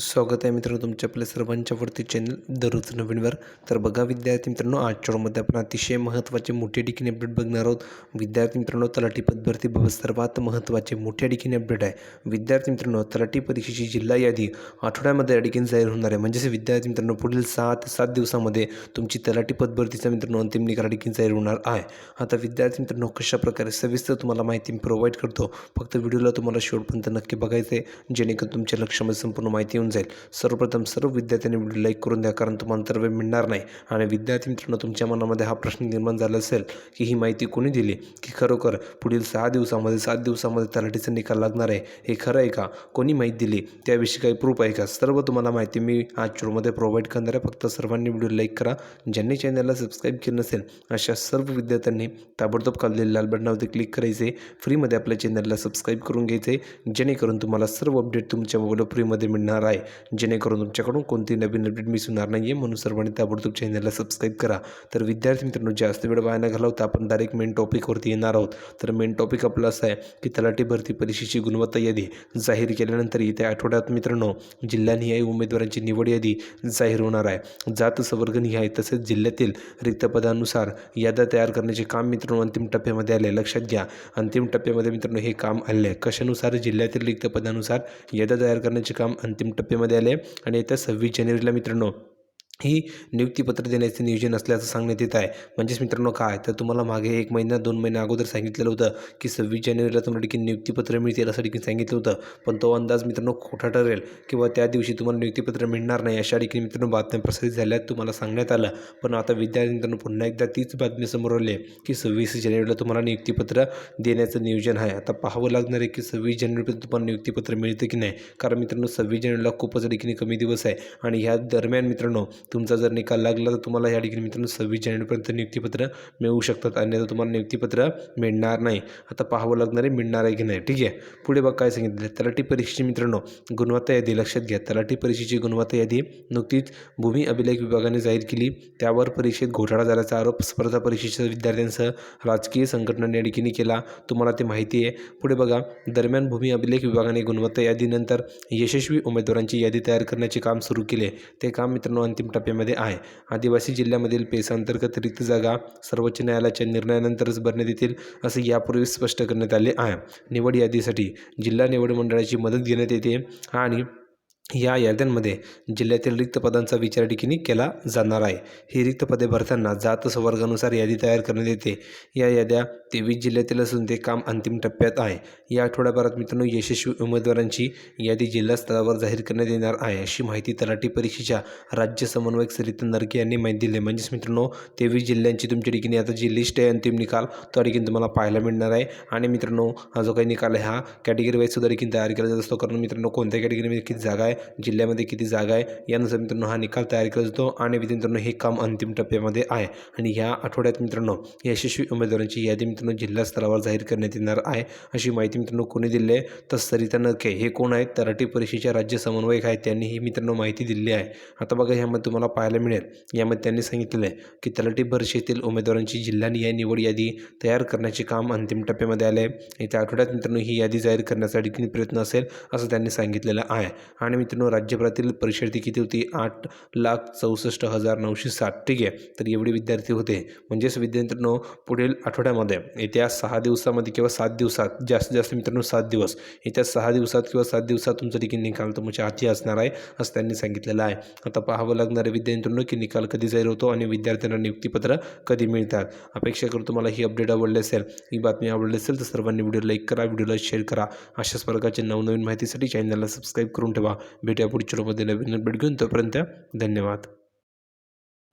स्वागत आहे मित्रांनो तुमच्या आपल्या सर्वांच्या वरती चॅनल दररोज नवीनवर. तर बघा विद्यार्थी मित्रांनो आजच्या रोजमध्ये आपण अतिशय महत्त्वाचे मोठे ठिकाणी अपडेट बघणार आहोत. विद्यार्थी मित्रांनो तलाठी पदभरतीबाबत सर्वात महत्त्वाचे मोठ्या ठिकाणी अपडेट आहे. विद्यार्थी मित्रांनो तलाठी परीक्षेची जिल्हा यादी आठवड्यामध्ये या जाहीर होणार आहे. म्हणजेच विद्यार्थी मित्रांनो पुढील सहा ते सात दिवसामध्ये तुमची तलाठी पदभरतीचा मित्रांनो अंतिम निकाल ठिकाणी जाहीर होणार आहे. आता विद्यार्थी मित्रांनो कशाप्रकारे सविस्तर तुम्हाला माहिती मी प्रोव्हाइड करतो. फक्त व्हिडिओला तुम्हाला शेवटपर्यंत नक्की बघायचं आहे जेणेकरून तुमच्या लक्षामध्ये संपूर्ण माहिती होऊन जाईल. सर्वप्रथम सर्व विद्यार्थ्यांनी व्हिडिओ लाईक करून द्या कारण तुम्हाला तर वेळ मिळणार नाही. आणि विद्यार्थी मित्रांनो तुमच्या मनामध्ये हा प्रश्न निर्माण झाला असेल की ही माहिती कोणी दिली? की खरोखर पुढील सहा दिवसामध्ये सात दिवसामध्ये तलाठीचा निकाल लागणार आहे? हे खरं आहे का? कोणी माहिती दिली? त्याविषयी काही प्रूफ आहे का? सर्व तुम्हाला माहिती मी आज शोमध्ये प्रोव्हाइड करणार आहे. फक्त सर्वांनी व्हिडिओ लाईक करा. ज्यांनी चॅनलला सबस्क्राईब केलं नसेल अशा सर्व विद्यार्थ्यांनी ताबडतोब खाल्लेले लाल बटनावरती क्लिक करायचे. फ्रीमध्ये आपल्या चॅनलला सबस्क्राईब करून घ्यायचे. जेणेकरून तुम्हाला सर्व अपडेट तुमच्या मोबाईलवर फ्रीमध्ये मिळणार आहे. जेणेकरून तुमच्याकडून कोणती नवीन अपडेट मिस होणार नाही आहे म्हणून सर्वांनी ताबडतोब चॅनलला सबस्क्राईब करा. तर विद्यार्थी मित्रांनो जास्त वेळ वाया न घालवता आपण डायरेक्ट मेन टॉपिकवरती येणार आहोत. तर मेन टॉपिक आपलं असं आहे की तलाठी भरती परीक्षेची गुणवत्ता यादी जाहीर केल्यानंतर येत्या आठवड्यात मित्रांनो जिल्हानिहाय उमेदवारांची निवड यादी जाहीर होणार आहे. जात संवर्गनिहाय तसेच जिल्ह्यातील रिक्त पदानुसार याद्या तयार करण्याचे काम मित्रांनो अंतिम टप्प्यामध्ये आले लक्षात घ्या अंतिम टप्प्यामध्ये मित्रांनो हे काम आले आहे. कशानुसार? जिल्ह्यातील रिक्त पदानुसार याद्या तयार करण्याचे काम अंतिम टप्प्यामध्ये आले. आणि येत्या सव्वीस जानेवारीला मित्रांनो ही नियुक्तीपत्र देण्याचे नियोजन असल्याचं सांगण्यात येत आहे. म्हणजेच मित्रांनो काय? तर तुम्हाला मागे एक महिना दोन महिन्या अगोदर सांगितलेलं होतं की सव्वीस जानेवारीला तुम्हाला देखील नियुक्तीपत्र मिळतील असं देखील सांगितलं होतं. पण तो अंदाज मित्रांनो खोटा ठरेल किंवा त्या दिवशी तुम्हाला नियुक्तीपत्र मिळणार नाही अशा देखील मित्रांनो बातम्या प्रसारित झाल्यात तुम्हाला सांगण्यात आलं. पण आता विद्यार्थी मित्रांनो पुन्हा एकदा तीच बातमी समोर आली की सव्वीस जानेवारीला तुम्हाला नियुक्तीपत्र देण्याचं नियोजन आहे. आता पाहावं लागणार आहे की सव्वीस जानेवारीपर्यंत तुम्हाला नियुक्तीपत्र मिळतं की नाही? कारण मित्रांनो सव्वीस जानेवारीला खूपच देखील कमी दिवस आहे आणि ह्या दरम्यान मित्रांनो तुमचा जर निकाल लागला तर तुम्हाला या ठिकाणी मित्रांनो सव्वीस जानेवारीपर्यंत नियुक्तीपत्र मिळू शकतात. अन्यथा तुम्हाला नियुक्तीपत्र मिळणार नाही. आता पाहावं लागणार आहे मिळणार आहे की नाही. ठीक आहे? पुढे बघ काय सांगितलं तलाठी परीक्षेची मित्रांनो गुणवत्ता यादी लक्षात घ्या. तलाठी परीक्षेची गुणवत्ता यादी नुकतीच भूमी अभिलेख विभागाने जाहीर केली. त्यावर परीक्षेत घोटाळा झाल्याचा आरोप स्पर्धा परीक्षेच्या विद्यार्थ्यांसह राजकीय संघटनांनी या ठिकाणी केला. तुम्हाला ते माहिती आहे. पुढे बघा. दरम्यान भूमी अभिलेख विभागाने गुणवत्ता यादीनंतर यशस्वी उमेदवारांची यादी तयार करण्याचे काम सुरू केले. ते काम मित्रांनो अंतिम टप्प्यामध्ये आहे. आदिवासी जिल्ह्यामधील पेसांतर्गत रिक्त जागा सर्वोच्च न्यायालयाच्या निर्णयानंतरच भरण्यात येतील असं यापूर्वी स्पष्ट करण्यात आले आहे. निवड यादीसाठी जिल्हा निवड मंडळाची मदत घेण्यात येते आणि या याद्यांमध्ये जिल्ह्यातील रिक्त पदांचा विचार देखील केला जाणार आहे. ही रिक्त पदे भरताना जात संवर्गानुसार यादी तयार करण्यात येते. या याद्या तेवीस जिल्ह्यातील असून ते काम अंतिम टप्प्यात आहे. या आठवड्याभरात मित्रांनो यशस्वी उमेदवारांची यादी जिल्हा स्तरावर जाहीर करण्यात येणार आहे अशी माहिती तलाठी परीक्षेच्या राज्य समन्वयक सरिता नरके यांनी माहिती दिली. म्हणजेच मित्रांनो तेवीस जिल्ह्यांची तुमच्या ठिकाणी आता जी लिस्ट आहे अंतिम निकाल त्या ठिकाणी तुम्हाला पाहायला मिळणार आहे. आणि मित्रांनो हा जो काही निकाल आहे हा कॅटेगरी वाईज सुद्धा देखील तयार केला जात असतो. कारण मित्रांनो कोणत्या कॅटेगरीमध्ये किती जागा आहे जिल्ह्यामध्ये किती जागा आहे यानुसार मित्रांनो हा निकाल तयार केला जातो. आणि मित्रांनो हे काम अंतिम टप्प्यामध्ये आहे. आणि ह्या आठवड्यात मित्रांनो यशस्वी उमेदवारांची यादी मित्रांनो जिल्हा स्तरावर जाहीर करण्यात येणार आहे. अशी माहिती मित्रांनो कोणी दिली आहे? तर सरिता नरके. हे कोण आहेत? तराठी परीक्षेच्या राज्य समन्वयक आहेत. त्यांनी ही मित्रांनो माहिती दिली आहे. आता बघा ह्यामध्ये तुम्हाला पाहायला मिळेल. यामध्ये त्यांनी सांगितलेलं आहे की तलाठी परीक्षेतील उमेदवारांची जिल्हानिहाय निवड यादी तयार करण्याचे काम अंतिम टप्प्यामध्ये आले आहे. येत्या आठवड्यात मित्रांनो ही यादी जाहीर करण्यासाठी प्रयत्न असेल असं त्यांनी सांगितलेलं आहे. आणि मित्रांनो राज्यभरातील परीक्षार्थी किती होती? आठ लाख चौसष्ट हजार नऊशे साठ. ठीक आहे तर एवढे विद्यार्थी होते. म्हणजेच विद्यार्थ्यांनो पुढील आठवड्यामध्ये येत्या सहा दिवसामध्ये किंवा सात दिवसात जास्तीत जास्त मित्रांनो सात दिवस येत्या सहा दिवसात किंवा सात दिवसात तुमचा देखील निकाल तुमच्या हाती असणार आहे असं त्यांनी सांगितलेलं आहे. आता पाहावं लागणार आहे विद्यार्थ्यांनो की निकाल कधी जाहीर होतो आणि विद्यार्थ्यांना नियुक्तीपत्र कधी मिळतात? अपेक्षा करू तुम्हाला ही अपडेट आवडली असेल ही बातमी आवडली असेल तर सर्वांनी व्हिडिओ लाईक करा व्हिडिओला शेअर करा. अशाच प्रकारचे नवनवीन माहितीसाठी चॅनलला सबस्क्राईब करून ठेवा. भेटूया पुढच्या रोमध्ये नवीन अपडेट घेऊन. तोपर्यंत धन्यवाद.